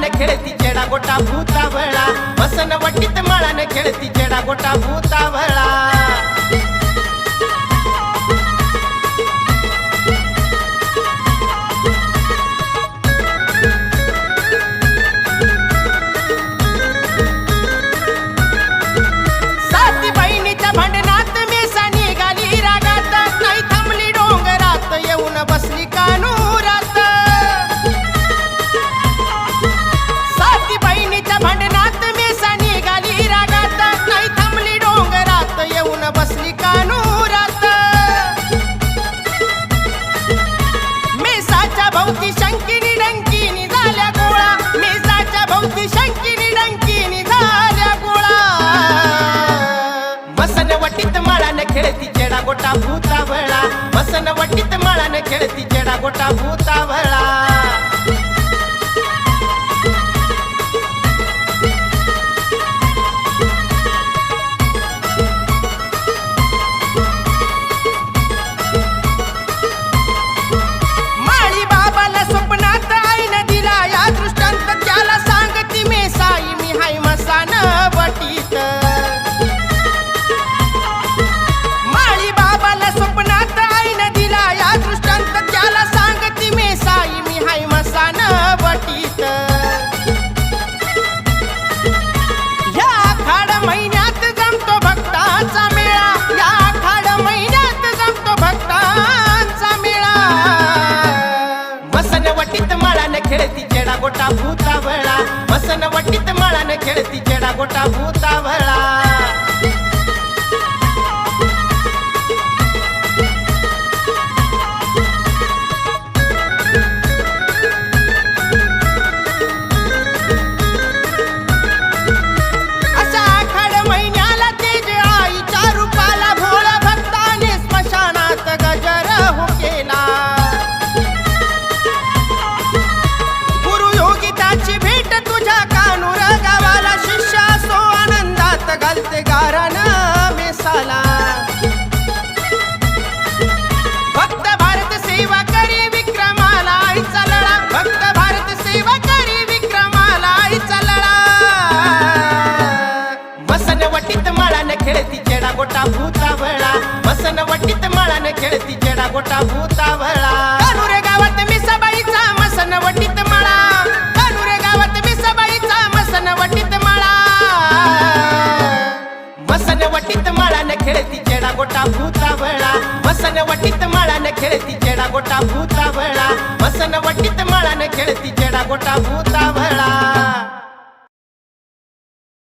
माळान खेळती चेडा गोटा भूतावळा. बसन वटीत माळान खेळती चेडा गोटा भूतावळा. भूता भळा मसन वटीत माळान खेळती चेडा गोटा भूता भळा गोटा भूता भूतावळा बसन वटीत मळान खेळती जेडा गोटा भूता भूतावळा कनुरे गावत मी सबाईचा मसन वटीत मळा। कनुरे गावत मी सबाईचा मसन वटीत मळा। मसन वटीत मळान खेळती जेडा गोटा भूता भला। मसन वटीत मळान खेळती जेडा गोटा भूता भला। मसन वटीत मळान खेळती जेडा गोटा भूता भला।